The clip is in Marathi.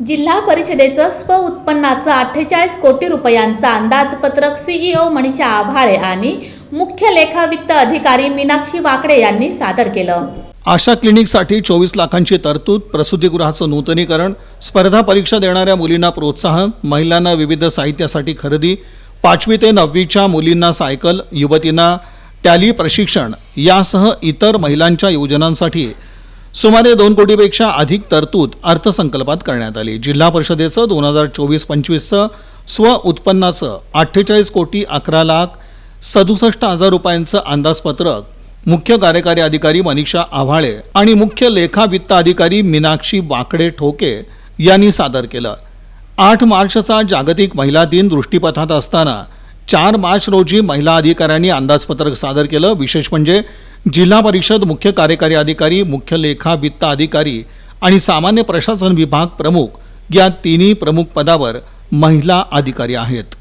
जिल्हा परिषदेचं स्व उत्पन्नाचं अठ्ठेचाळीस कोटी रुपयांचं अंदाजपत्रक सीईओ मनीषा आभाळे आणि मुख्य लेखा वित्त अधिकारी मीनाक्षी वाकडे यांनी सादर केलं. आशा क्लिनिकसाठी चोवीस लाखांची तरतूद प्रसूतीगृहाचं नूतनीकरण स्पर्धा परीक्षा देणाऱ्या मुलींना प्रोत्साहन महिलांना विविध साहित्यासाठी खरेदी पाचवी ते नववीच्या मुलींना सायकल युवतींना टॅली प्रशिक्षण यासह इतर महिलांच्या योजनांसाठी सुमारे दोन कोटीपेक्षा अधिक तरतूद अर्थसंकल्पात करण्यात आली. जिल्हा परिषदेचं दोन हजार चोवीस पंचवीसचं स्व उत्पन्नाचं अठ्ठेचाळीस कोटी अकरा लाख सदुसष्ट हजार रुपयांचं अंदाजपत्रक मुख्य कार्यकारी अधिकारी मनीषा आव्हाळे आणि मुख्य लेखा वित्त अधिकारी मीनाक्षी वाकडे ठोके यांनी सादर केलं. आठ मार्चचा जागतिक महिला दिन दृष्टीपथात असताना चार मार्च रोजी महिला अधिकाऱ्यांनी अंदाजपत्रक सादर केलं. विशेष म्हणजे जिल्हा परिषद मुख्य कार्यकारी अधिकारी मुख्य लेखा वित्त अधिकारी आणि सामान्य प्रशासन विभाग प्रमुख या तिन्ही प्रमुख पदावर महिला अधिकारी आहेत.